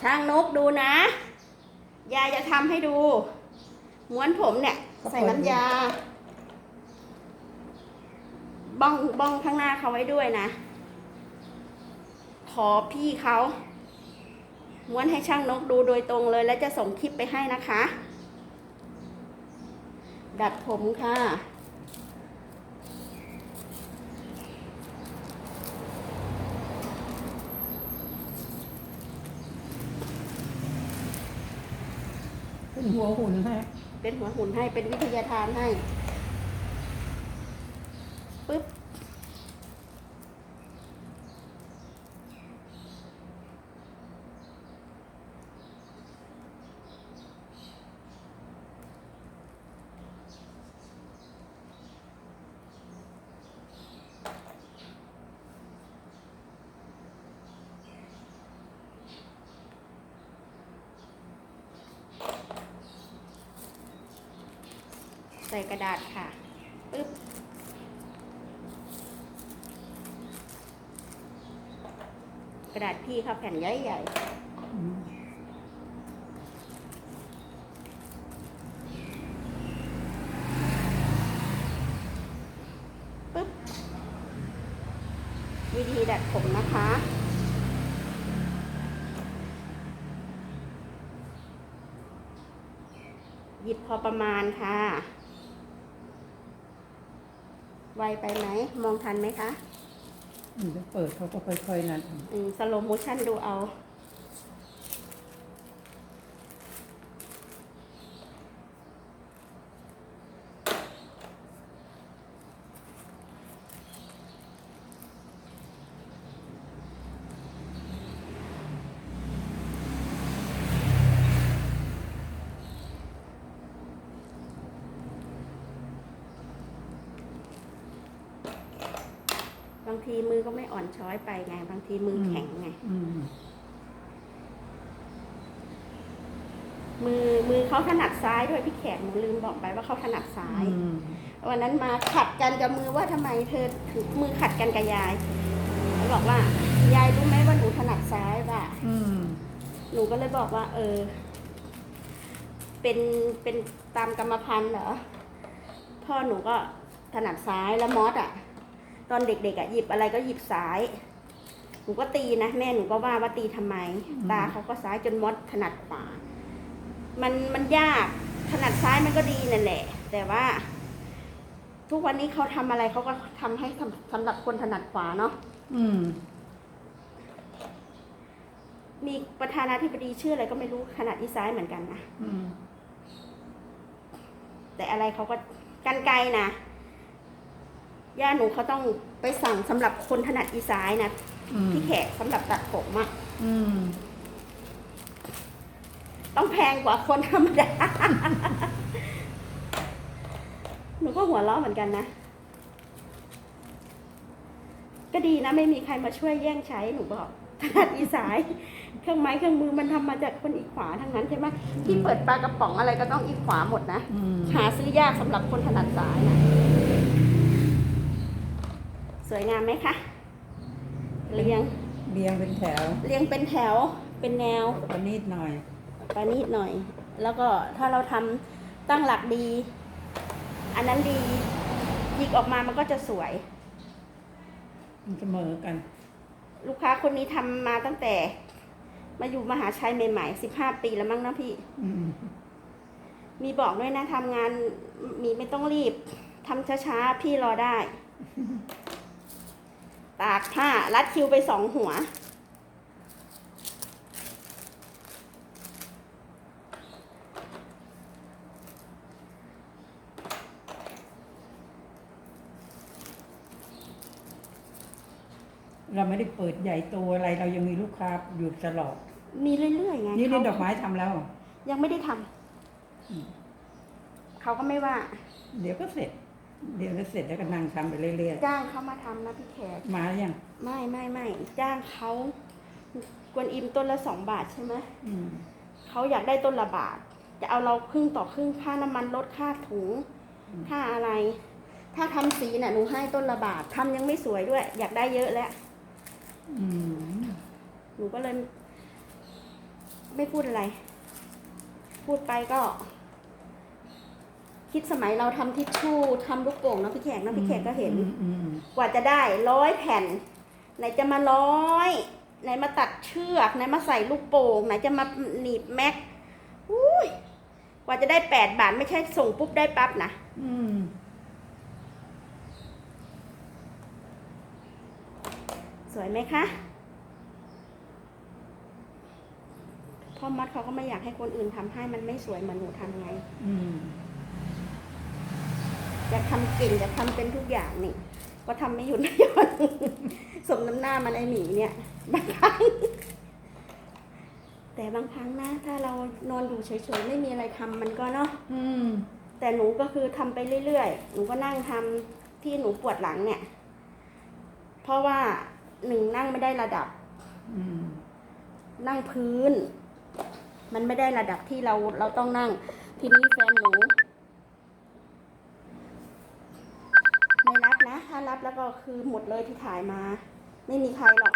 ช่างนกดูนะ ยายจะทำให้ดู ม้วนผมเนี่ย ใส่น้ำยา บ้องบ้องข้างหน้าเขาไว้ด้วยนะ ขอพี่เขา ม้วนให้ช่างนกดูโดยตรงเลย แล้วจะส่งคลิปไปให้นะคะ ดัดผมค่ะ หัวหุ่นให้เป็นหัวหุ่นให้เป็นวิทยาทานให้ปึ๊บ ใส่กระดาษค่ะ ปึ๊บ กระดาษพี่ค่ะแผ่นใหญ่อืมๆปึ๊บ วิธีดัดผมนะคะหยิบพอประมาณค่ะ ไวไปไหม มองทันไหมคะ มันจะเปิดเขาก็ค่อยๆนั่นสโลโมชั่นดูเอา บางทีมือก็ไม่อ่อน ช้อยไปไง บางทีมือแข็งไงอืมมือมือเขาถนัดซ้ายด้วยพี่แขกหนูลืมบอกไปว่าเขาถนัดซ้ายอืมวันนั้นมาขัดกันกับมือว่าทำไมเธอถึงมือขัดกันกับยายเขาบอกว่ายายรู้ไหมว่าหนูถนัดซ้ายป่ะอืมหนูก็เลยบอกว่า เออ เป็นเป็นตามกรรมพันธุ์เหรอพ่อหนูก็ถนัดซ้ายแล้วมอสอะ ตอนเด็กๆอะหยิบอะไรก็หยิบซ้าย หนูก็ตีนะแม่หนูก็ว่าว่าตีทำไม ตาเขาก็ซ้ายจนมอสถนัดขวา มันมันยากถนัดซ้ายมันก็ดีนั่นแหละ แต่ว่า ทุกวันนี้เขาทำอะไรเขาก็ทำให้สำสำหรับคนถนัดขวาเนาะอืม มีประธานาธิบดีชื่ออะไรก็ไม่รู้ขนาดอีซ้ายเหมือนกันนะอืมแต่อะไรเขาก็กันไกลนะ ย่าหนูเขาต้องไปสั่งสำหรับคนถนัดอีซ้ายนะอืมที่แขกสำหรับตัดผมอะอืมต้องแพงกว่าคนธรรมดา หนูก็หัวเราะเหมือนกันนะ ก็ดีนะไม่มีใครมาช่วยแย่งใช้หนูบอกถนัดอีสายเครื่องไม้เครื่องมือมันทำมาจากคนอีขวาทั้งนั้นใช่ไหมที่เปิดปลากระป๋องอะไรก็ต้องอีขวาหมดนะ อืมหาซื้อยากสำหรับคนถนัดซ้ายนะ สวยงามไหมคะ เรียง เรียงเป็นแถว เรียงเป็นแถว เป็นแนวประณีตหน่อยประณีตหน่อย แล้วก็ถ้าเราทำตั้งหลักดี อันนั้นดีหยิกออกมามันก็จะสวย มันเสมอกัน ลูกค้าคนนี้ทำมาตั้งแต่ มาอยู่มหาชัยใหม่ๆสิบห้าปีแล้วมั้งนะพี่อืมมีบอกด้วยนะทำงานมีไม่ต้องรีบทำช้าๆ พี่รอได้ ตากผ้ารัดคิวไปสองหัว เราไม่ได้เปิดใหญ่โตอะไร เรายังมีลูกค้าอยู่ตลอด มีเรื่อยๆไงนี่นี่เขาดอกไม้ทำแล้ว ยังไม่ได้ทอืมำเขาก็ไม่ว่า เดี๋ยวก็เสร็จ เดี๋ยวก็เสร็จแล้วก็นั่งทำไปเรื่อยจ้างเขามาทำนะพี่แขก ๆ มาหรือยังไม่ไม่ไม่จ้างเขากวนอิมต้นละสองบาทใช่ไหมอืมเขาอยากได้ต้นละบาท จะเอาเราครึ่งต่อครึ่งค่าน้ำมันลดค่าถุงอืมค่าอะไร ถ้าทำสีน่ะหนูให้ต้นละบาททำยังไม่สวยด้วย อยากได้เยอะแล้ว อืมหนูก็เลย ไม่พูดอะไร พูดไปก็ คิดสมัยเราทำทิชชู่ทำลูกโป่งเนาะพี่แขกเนาะพี่แขกก็เห็นอืมอืมกว่าจะได้ร้อยแผ่น ไหนจะมาร้อยไหนมาตัดเชือกไหนมาใส่ลูกโป่งไหนจะมาหนีบแม็กอุ้ยกว่าจะได้แปดบาทไม่ใช่ส่งปุ๊บได้ปั๊บนะอืมสวยไหมคะพ่อมัดเขาก็ไม่อยากให้คนอื่นทำให้มันไม่สวยเหมือนหนูทำไง อืม อยากทำเก่งอยากทำเป็นทุกอย่างนี่ ก็ทำไม่หยุดไม่หย่อนสมน้ำหน้ามันไอหมีเนี่ยบางครั้งแต่บางครั้งนะ ถ้าเรานอนอยู่เฉยๆไม่มีอะไรทำมันก็เนาะอืมแต่หนูก็คือทำไปเรื่อยๆ หนูก็นั่งทำที่หนูปวดหลังเนี่ย เพราะว่าหนึ่งนั่งไม่ได้ระดับอืมนั่งพื้น มันไม่ได้ระดับที่เราเราต้องนั่ง ทีนี้แฟนหนู ถ้ารับแล้วก็คือหมดเลยที่ถ่ายมา ไม่มีใครหรอก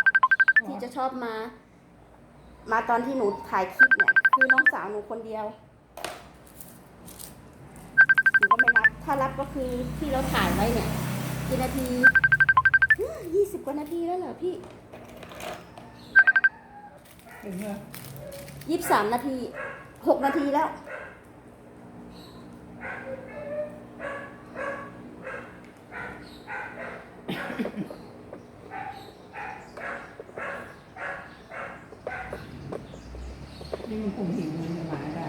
ที่จะชอบมา มาตอนที่หนูถ่ายคลิปเนี่ย คือน้องสาวหนูคนเดียวหนูก็ไม่รับ ถ้ารับก็คือที่เราถ่ายไว้เนี่ยกี่นาทียี่สิบกว่านาทีแล้วเหรอพี่ถึงว่ายี่สิบสามนาทีหกนาทีแล้ว นี่มันคงหิวมันจะหมาได้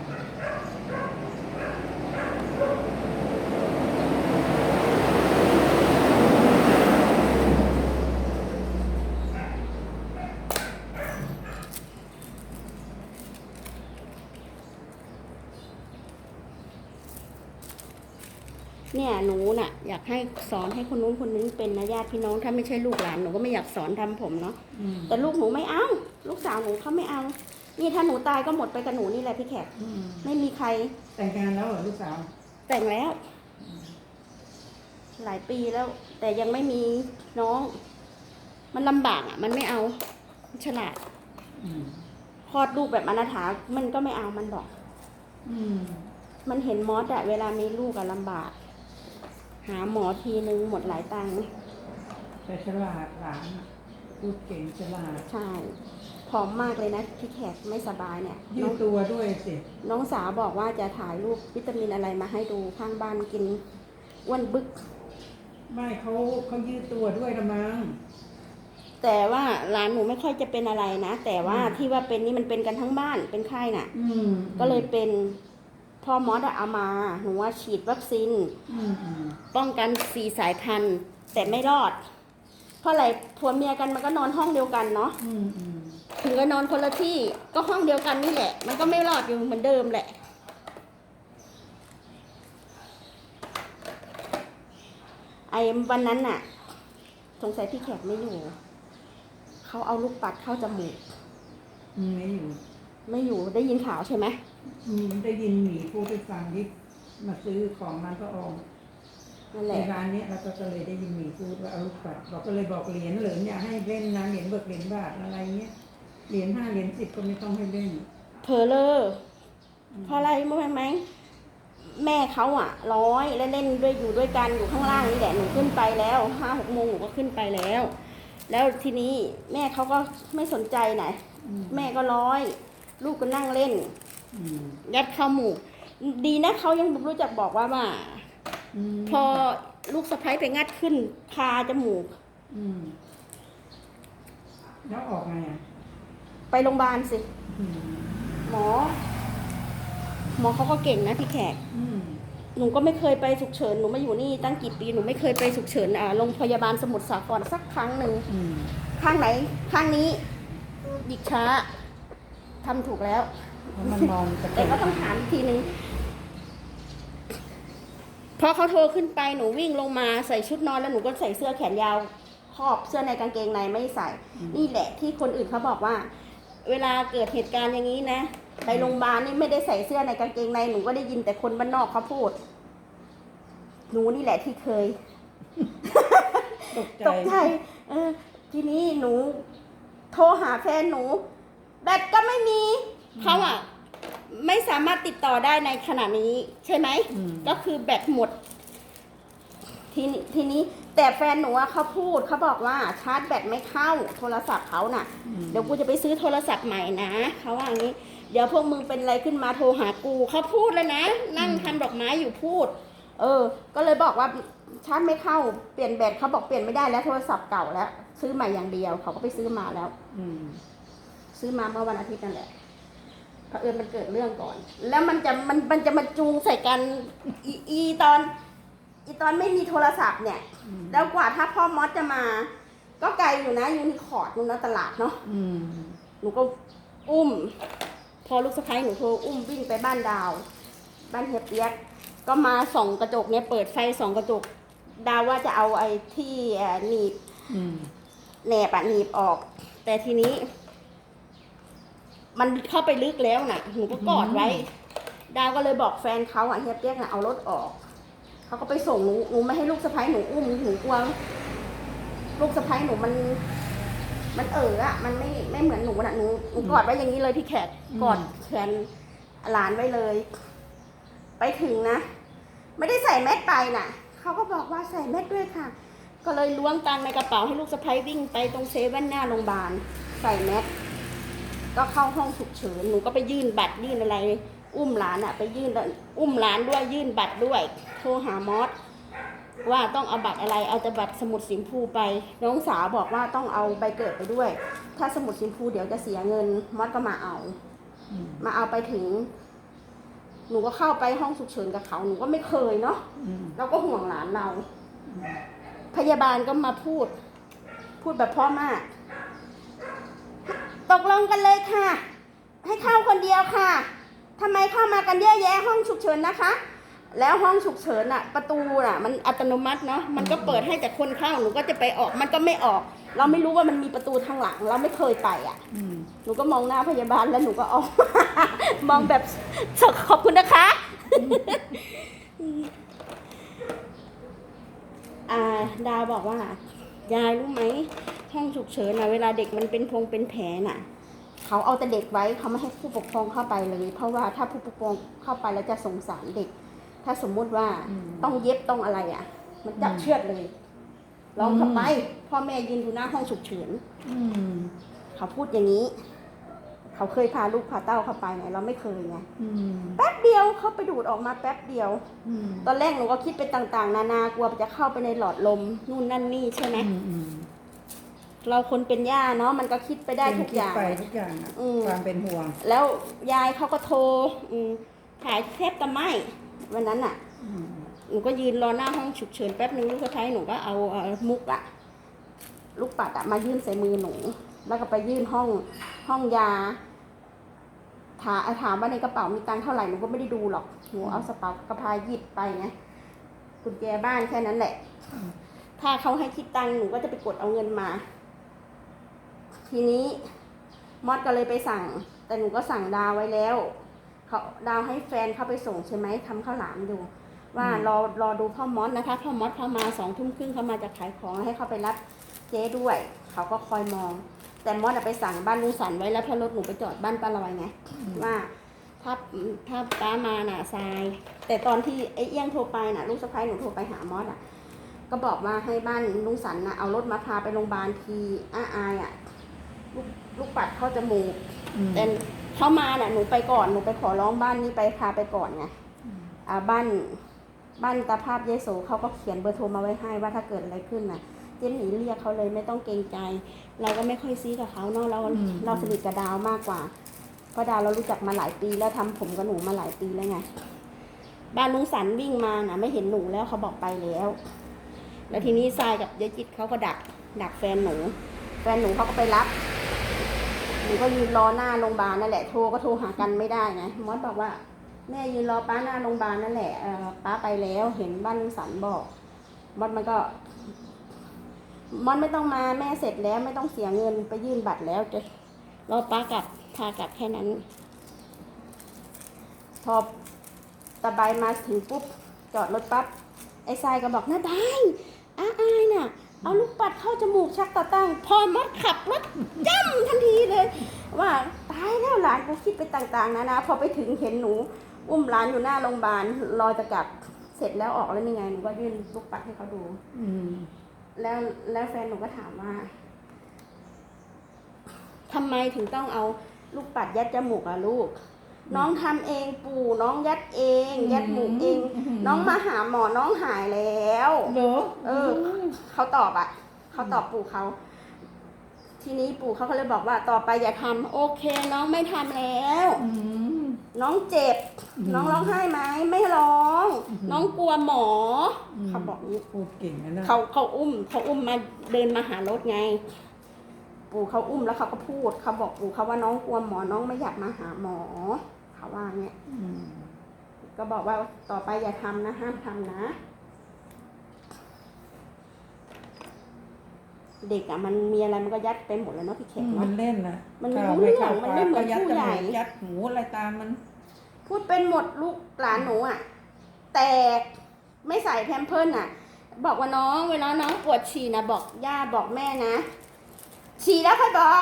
เนี่ยหนูน่ะอยากให้สอนให้คนนู้นคนนี้เป็นนะญาติพี่น้องถ้าไม่ใช่ลูกหลานหนูก็ไม่อยากสอนทำผมเนาะอืมแต่ลูกหนูไม่เอาลูกสาวหนูเขาไม่เอา นี่ถ้าหนูตายก็หมดไปกับหนูนี่แหละพี่แขกอืมไม่มีใคร แต่งงานแล้วเหรอลูกสาว แต่งแล้ว หลายปีแล้ว แต่ยังไม่มีน้อง มันลำบากอะ มันไม่เอามันฉลาดอืมคลอดลูกแบบอนาถามันก็ไม่เอามันบอก อืมมันเห็นมอสอะเวลามีลูกอะลำบาก หาหมอทีนึงหมดหลายตังค์แต่ฉลาดหลานอะพูดเก่งฉลาด ใช่ผอมมากเลยนะพี่แขกไม่สบายเนี่ยยืน้อดงตัวด้วยสิน้องสาวบอกว่าจะถ่ายรูปวิตามินอะไรมาให้ดูข้างบ้านกินอ้วนบึก ไม่เขาเขายืดตัวด้วยละมั้ง แต่ว่าร้านหนูไม่ค่อยจะเป็นอะไรนะ แต่ว่าอืม ที่ว่าเป็นนี่มันเป็นกันทั้งบ้านเป็นไข้น่ะ อืมก็เลยเป็น พ่อมอสอะเอามา หนูว่าฉีดวัคซีนอืมอืมป้องกันสี่สายพันธุ์ แต่ไม่รอด เพราะอะไรผัวเมียกันมันก็นอนห้องเดียวกันเนาะอืมอืมถึงก็นอนคนละที่ก็ห้องเดียวกันนี่แหละ มันก็ไม่รอดอยู่เหมือนเดิมแหละไอ้วันนั้นน่ะ สงสัยพี่แขกไม่อยู่ เขาเอาลูกปัดเข้าจมูกอืมไม่อยู่ ไม่อยู่ได้ยินข่าวใช่ไหมอืม ได้ยินหมีพูดให้ฟังที่มาซื้อของร้านก็อองนั่นแหในละร้านเนี้ยเราก็เลยได้ยินหมีพูดว่าเอาลูกปัดเราก็เลยบอกเหรียญเหรียญอย่าให้เล่นนะเหรียญเบิกเหรียญบาทอะไรเงี้ยเหรียญห้าเหรียญสิบก็ไม่ต้องให้เล่นเพอเลอร์เพราะอะไรรู้ไหมแม่เขาอะ ร้อยและเล่นด้วยอยู่ด้วยกันอยู่ข้างล่างนี่แหละหนูขึ้นไปแล้วห้าหกโมงหนูก็ขึ้นไปแล้ว แล้วทีนี้แม่เขาก็ไม่สนใจไหนะ อืมแม่ก็ร้อย ลูกก็นั่งเล่นอืม ยัดเข้าหมูก ดีนะเขายังรู้จักบอกว่าว่ามพอลูกสะพ้ยไปงัดขึ้นคาจมูกอืมแล้วออกไงอะไปโรงพยาบาลสิอืมหมอ หมอเขาก็เก่งนะพี่แขกอืมหนูก็ไม่เคยไปฉุกเฉินหนูมาอยู่นี่ตั้งกี่ปีหนูไม่เคยไปฉุกเฉินอ่าโรงพยาบาลสมุทรสาครสักครั้งหนึ่งอืมข้างไหน ข้างนี้หยิกช้าทำถูกแล้วเพราะ มันมองกระจแต่กก็ต้องถามอีกทีนึงพอเขาโทรขึ้นไปหนูวิ่งลงมาใส่ชุดนอนแล้วหนูก็ใส่เสื้อแขนยาวครอบเสื้อในกางเกงในไม่ใส่ นี่แหละที่คนอื่นเขาบอกว่า เวลาเกิดเหตุการณ์อย่างนี้นะไปโรงพยาบาลนี่ไม่ได้ใส่เสื้อในกางเกงในหนูก็ได้ยินแต่คนบ้านนอกเขาพูด หนูนี่แหละที่เคย ตกใจตกใจเออทีนี้หนู โทรหาแฟนหนู แบตก็ไม่มีใคร เขาอะไม่สามารถติดต่อได้ในขณะนี้ ใช่ไหม อืม ก็คือแบตหมด ทีนี้ทีนี้แต่แฟนหนูอะเขาพูดเขาบอกว่าชาร์จแบตไม่เข้าโทรศัพท์เขาน่ะอืมเดี๋ยวกูจะไปซื้อโทรศัพท์ใหม่นะเขาว่าอย่างนี้ เดี๋ยวพวกมึงเป็นอะไรขึ้นมาโทรหากูเขาพูดแล้วนะ นั่งทำดอกไม้อยู่พูด เออ ก็เลยบอกว่าชาร์จไม่เข้าเปลี่ยนแบตเขาบอกเปลี่ยนไม่ได้แล้วโทรศัพท์เก่าแล้ว ซื้อใหม่อย่างเดียวเขาก็ไปซื้อมาแล้ว อืม ซื้อมาเมื่อวันอาทิตย์นั่นแหละ เผอิญมันเกิดเรื่องก่อน แล้วมันจะมันมันจะมาจูงใส่กันอีอีตอน อีตอนไม่มีโทรศัพท์เนี่ยอืมแล้วกว่าถ้าพ่อมอสจะมา ก็ไกลอยู่นะยูนิคอร์ดนู่นนะตลาดเนาะอืมหนูก็อุ้ม พอลูกสะใภ้หนูโทรอุ้มวิ่งไปบ้านดาว บ้านเฮียเปียกก็มาส่องกระจกเนี่ยเปิดไฟส่องกระจก ดาวว่าจะเอาไอ้ที่เอ่อหนีบอืม แหนบอะหนีบออก แต่ทีนี้ มันเข้าไปลึกแล้วน่ะหนูก็กอดไว้ ดาวก็เลยบอกแฟนเขาอะเฮียเปียกน่ะเอารถออก เขาก็ไปส่งหนูหนูไม่ให้ลูกสะใภ้หนูอุ้มหนูกลัวลูกสะใภ้หนูมัน มันเอออะมันไม่ไม่เหมือนหนูน่ะหนูหนูกอดไว้อย่างนี้เลยพี่แขกกอดแขนหลานไว้เลย ไปถึงนะไม่ได้ใส่แมสไปน่ะเขาก็บอกว่าใส่แมสด้วยค่ะ ก็เลยล้วงตังในกระเป๋าให้ลูกสะใภ้วิ่งไปตรงเซเว่นหน้าโรงพยาบาลใส่แมส ก็เข้าห้องฉุกเฉินหนูก็ไปยื่นบัตรยื่นอะไร อุ้มหลานอะไปยื่นอุ้มหลานด้วยยื่นบัตรด้วยโทรหามอสว่าต้องเอาบัตรอะไรเอาแต่บัตรสมุดสีชมพูไป น้องสาวบอกว่าต้องเอาใบเกิดไปด้วย ถ้าสมุดสีชมพูเดี๋ยวจะเสียเงินมอสก็มาเอาอืมมาเอาไปถึง หนูก็เข้าไปห้องฉุกเฉินกับเขาหนูก็ไม่เคยเนาะอืมเราก็ห่วงหลานเรา พยาบาลก็มาพูด พูดแบบเพ่อมาก ตกลงกันเลยค่ะ ให้เข้าคนเดียวค่ะทำไมเข้ามากันเยอะแยะห้องฉุกเฉินนะคะ แล้วห้องฉุกเฉินอะประตูน่ะมันอัตโนมัติเนาะมันก็เปิดให้แต่คนเข้าหนูก็จะไปออกมันก็ไม่ออก เราไม่รู้ว่ามันมีประตูทางหลัง เราไม่เคยไปอะอืมหนูก็มองหน้าพยาบาลแล้วหนูก็ออกมองแบบขอบคุณนะคะอ่าดาวบอกว่ายายรู้ไหม ห้องฉุกเฉินนะเวลาเด็กมันเป็นพงเป็นแผลน่ะ เขาเอาแต่เด็กไว้เขาไม่ให้ผู้ปกครองเข้าไปเลย เพราะว่าถ้าผู้ปกครองเข้าไปแล้วจะสงสารเด็ก ถ้าสมมุติว่าต้องเย็บต้องอะไรอะ มันจับเชือดเลยลองเข้าไปพ่อแม่ยืนดูหน้าห้องฉุกเฉินอืมเขาพูดอย่างนี้ เขาเคยพาลูกพาเต้าเข้าไปไงเราไม่เคยไงอืมแป๊บเดียวเขาไปดูดออกมาแป๊บเดียวอืมตอนแรกหนูก็คิดไปต่าง ๆ นานากลัวจะเข้าไปในหลอดลมนู่นนั่นนี่ใช่ไหมอืมอืม เราคนเป็นย่าเนาะมันก็คิดไปได้ทุกอย่าง คิไปทุกอย่างอะอืม ความเป็นห่วงแล้วยายเขาก็โทรอืมถ่ายเทปตะไม้วันนั้นอะ อืมหนูก็ยืนรอหน้าห้องฉุกเฉินแป๊บนึงลูกสะใภ้หนูก็เอาเอ่อมุกอะลูกปัดอะมายื่นใส่มือหนู แล้วก็ไปยื่นห้องห้องยาถามถามว่าในกระเป๋ามีตังค์เท่าไหร่หนูก็ไม่ได้ดูหรอกหนูเอาสเป๋ากระพายหยิบไปไงกุญแจบ้านแค่นั้นแหละ ถ้าเขาให้คิดตังค์หนูก็จะไปกดเอาเงินมา ทีนี้มอดก็เลยไปสั่ง แต่หนูก็สั่งดาวไว้แล้วเขาดาวให้แฟนเขาไปส่งใช่ไหมทำข้าวหลามอยู่ว่ารอรอดูพ่อมอสนะคะพ่อมอสเข้ามาสองทุ่มครึ่งเขามาจะขายของให้เขาไปรับเจ๊ด้วย เขาก็คอยมอง แต่มอสอะไปสั่งบ้านลุงสันไว้แล้วเพราะรถหนูไปจอดบ้านป้าลอยไงว่าถ้าถ้าป้ามาน่ะทราย แต่ตอนที่ไอ้เอี้ยงโทรไปน่ะลูกสะพ้ายหนูโทรไปหามอสอะ ก็บอกว่าให้บ้านลุงสันน่ะเอารถมาพาไปโรงพยาบาลทีอ้าอายอะ ลูกลูกปัดเข้าจมูกอืมแต่เขามาน่ะหนูไปก่อนหนูไปขอร้องบ้านนี้ไปพาไปก่อนไงอ่าบ้านบ้านตาภาพเยโสเขาก็เขียนเบอร์โทรมาไว้ให้ว่าถ้าเกิดอะไรขึ้นน่ะเจนหนีเรียกเขาเลยไม่ต้องเกรงใจ เราก็ไม่ค่อยซีกับเขาเนาะเราเราสนิทกับดาวมากกว่าเพราะดาวเรารู้จักมาหลายปีแล้วทำผมกับหนูมาหลายปีแล้วไงบ้านลุงสันวิ่งมาน่ะ ไม่เห็นหนูแล้วเขาบอกไปแล้ว แล้วทีนี้ทรายกับยายจิตเขาก็ดักดักแฟนหนู แฟนหนูเขาก็ไปรับ หนูก็ยืนรอหน้าโรงพยาบาลนั่นแหละ โทรก็โทรหากันไม่ได้ไงมอสบอกว่า แม่ยืนรอป้าหน้าโรงพยาบาลนั่นแหละป้าไปแล้วเห็นบ้านสันบอกมอสมันก็มอสไม่ต้องมาแม่เสร็จแล้วไม่ต้องเสียเงินไปยื่นบัตรแล้วจะรอป้ากลับพากลับแค่นั้น พอตะไบมาถึงปุ๊บจอดรถปั๊บไอ้ทรายก็บอกน้าได้ อ้าอายน่ะ เอาลูกปัดเข้าจมูกชักตาตั้ง พอมดขับรถจ้ำทันทีเลย ว่าตตายแล้วหลานกูคิดไปต่างๆนะนะ พอไปถึงเห็นหนู อุ้มหลานอยู่หน้าโรงพยาบาลรอจะกลับเสร็จแล้วออกแล้วนี่ไงหนูก็ยื่นลูกปัดให้เขาดู อืมแล้วแล้วแฟนหนูก็ถามว่าทำไมถึงต้องเอาลูกปัดยัดจมูกอะลูก น้องทำเองปู่น้องยัดเอง ยัดหมูกเอง น้องมาหาหมอน้องหายแล้วเหรอเออเขาตอบอะเขาตอบปู่เขา ทีนี้ปู่เขาก็เลยบอกว่าต่อไปอย่าทำโอเค น้องไม่ทำแล้วอืมน้องเจ็บอืมน้องร้องไห้ไหมไม่ร้องอืมน้องกลัวหมออมเขาบอกนี้พูดเก่งนะนะเขาเขาอุ้มเขาอุ้มมาเดินมาหารถไง ปู่เขาอุ้มแล้วเขาก็พูดเขาบอกปู่เขาว่าน้องกลัวหมอน้องไม่อยากมาหาหมอเขาว่าเนี่ยอืมก็บอกว่าต่อไปอย่าทำนะห้ามทำนะ เด็กอะมันมีอะไรมันก็ยัดไปหมดแล้วเนาะพี่แขกมัเนาะนเล่นนะมันไม่ข้าวรู้เรื่องข้าวมันไม่เหมือนก็ยัดผู้จใหญ่มูกยัดหูอะไรตามมัน พูดเป็นหมดลูกหลานหนูอะแต่ไม่ใส่แพมเพิร์นอะบอกว่าน้องเวลาน้องปวดฉี่นะบอกย่าบอกแม่นะ ฉี่แล้วค่อยบอก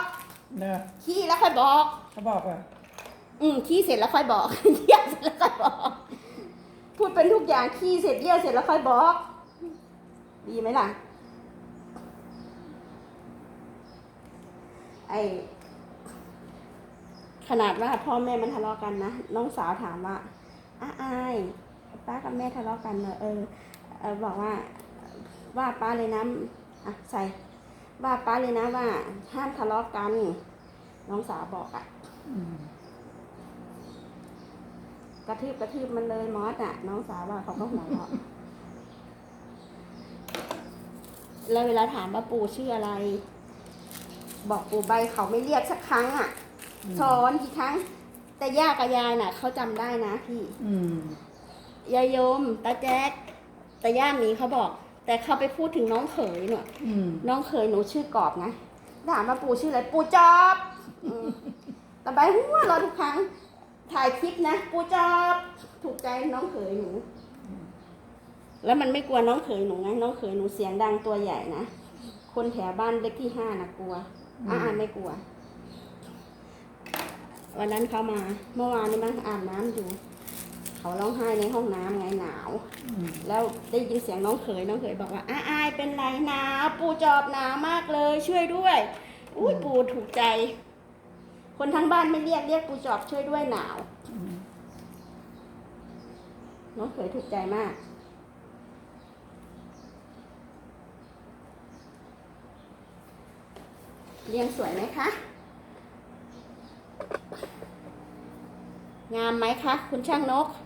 เนอะขี้แล้วค่อยบอก เขาบอกว่าอืมขี้เสร็จแล้วค่อยบอก เยี่ยวเสร็จแล้วค่อยบอก พูดเป็นทุกอย่างขี้เสร็จเยี่ยวเสร็จแล้วค่อยบอก ดีไหมล่ะ ไอขนาดว่าพ่อแม่มันทะเลาะกันนะน้องสาวถามว่าอ้าอายป้ากับแม่ทะเลาะกันเหรอเออเออบอกว่าว่าป้าเลยนะอะใส่ ว่าป้าเลยนะว่าห้ามทะเลาะกัน น้องสาวบอกอะอืมกระทืบกระทืบมันเลยมอสอะ น้องสาวว่าเขาก็หัวเราะแล้วเวลาถามว่าปู่ชื่ออะไร บอกปู่ใบเขาไม่เรียกสักครั้งอะสอนกี่ครั้ง แต่ย่ากับยายน่ะเขาจำได้นะพี่อืมยายโยมตาแจ๊กแต่ย่าหมีเขาบอก แต่เขาไปพูดถึงน้องเขยหน่อยอืมน้องเขยหนูชื่อกอบนะถามว่าปู่ชื่ออะไรปู่จอบอืมแต่ใบหัวเราะทุกครั้ง ถ่ายคลิปนะปู่จอบถูกใจน้องเขยหนู แล้วมันไม่กลัวน้องเขยหนูไงน้องเขยหนูเสียงดังตัวใหญ่นะคนแถวบ้านเล็กที่ห้านะกลัวอ่าไม่กลัว วันนั้นเขามา เมื่อวานนี้มันอาบน้ำอยู่ เขาร้องไห้ในห้องน้ำไงหนาวอืมแล้วได้ยินเสียงน้องเขยน้องเขยบอกว่าอ้าอายเป็นไรหนาวปูจอบหนาวมากเลยช่วยด้วย อุ้ยปูถูกใจ คนทั้งบ้านไม่เรียกเรียกปูจอบช่วยด้วยหนาวอืมน้องเขยถูกใจมากเรียงสวยไหมคะ งามไหมคะ คุณช่างนกอ่า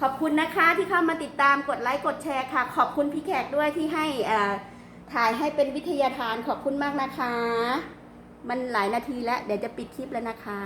ขอบคุณนะคะที่เข้ามาติดตามกดไลค์กดแชร์ค่ะ ขอบคุณพี่แขกด้วยที่ให้ถ่ายให้เป็นวิทยาทานขอบคุณมากนะคะ มันหลายนาทีแล้วเดี๋ยวจะปิดคลิปแล้วนะคะ